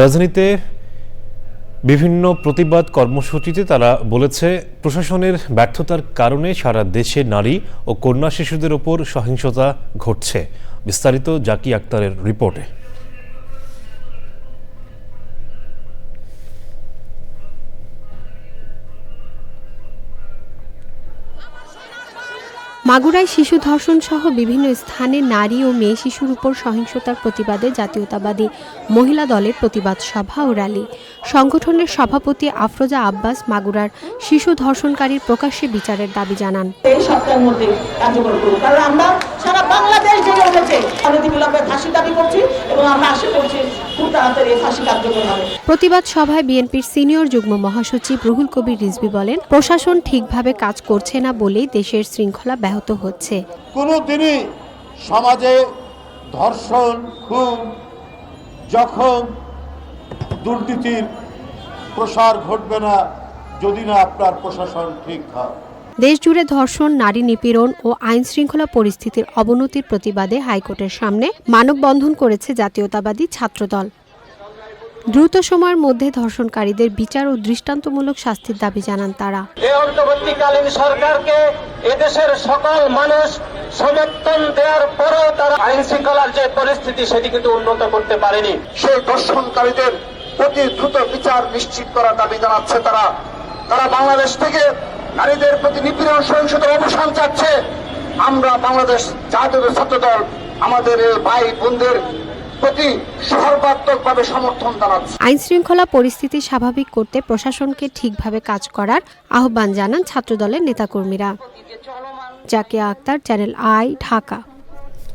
রাজধানীতে বিভিন্ন প্রতিবাদ কর্মসূচিতে তারা বলেছে, প্রশাসনের ব্যর্থতার কারণে সারা দেশে নারী ও কন্যা শিশুদের ওপর সহিংসতা ঘটছে। বিস্তারিত জাকি আক্তারের রিপোর্টে। মাগুরায় শিশু ধর্ষণ সহ বিভিন্ন স্থানে নারী ও মেয়ে শিশুর উপর সহিংসতার প্রতিবাদে জাতীয়তাবাদী মহিলা দলের প্রতিবাদ সভা ও র্যালি। সংগঠনের সভাপতি আফরোজা আব্বাস মাগুরার শিশু ধর্ষণকারীর প্রকাশ্যে বিচারের দাবি জানান। কারণ আমরা সারা বাংলাদেশ জেগে উঠেছে অনতিবিলম্বে ফাঁসি দাবি করছি এবং আমরা আশা করছি খুব তাড়াতাড়ি ফাঁসি কার্যকর হবে। প্রতিবাদ সভায় বিএনপির সিনিয়র যুগ্ম মহাসচিব রুহুল কবির রিজভী বলেন প্রশাসন ঠিকভাবে কাজ করছে না বলেই দেশের শৃঙ্খলা ব্যাহত হচ্ছে। কোনো দিনই সমাজে ধর্ষণ খুন জখম দুর্নীতির প্রসার ঘটবে না যদি না আপনার প্রশাসন ঠিক হয়। দেশজুড়ে ধর্ষণ নারী নিপীড়ন ও আইন শৃঙ্খলা পরিস্থিতির অবনতির প্রতিবাদে হাইকোর্টের সামনে মানববন্ধন করেছে জাতীয়তাবাদী ছাত্রদল। দ্রুত সময়ের মধ্যে ধর্ষণকারীদের বিচার ও দৃষ্টান্তমূলক শাস্তির দাবি জানান তারা। এই অন্তর্বর্তীকালীন সরকারকে এদেশের সকল মানুষ সমর্থন দেওয়ার পরেও তারা আইন শৃঙ্খলার যে পরিস্থিতি সেটি কিন্তু উন্নত করতে পারেনি। সেই দর্শনকারীদের অতি দ্রুত বিচার নিশ্চিত করার দাবি জানাচ্ছে তারা। তারা বাংলাদেশ থেকে নারীদের প্রতি নিপীড়ন সহিংসতার অবসান চাচ্ছে। আমরা বাংলাদেশ জাতীয় ছাত্র দল আমাদের ভাই বোনদের আইন শৃঙ্খলা পরিস্থিতি স্বাভাবিক করতে প্রশাসনকে ঠিকভাবে কাজ করার আহ্বান জানান ছাত্রদলের নেতাকর্মীরা। Zakia Akter, channel I, Dhaka.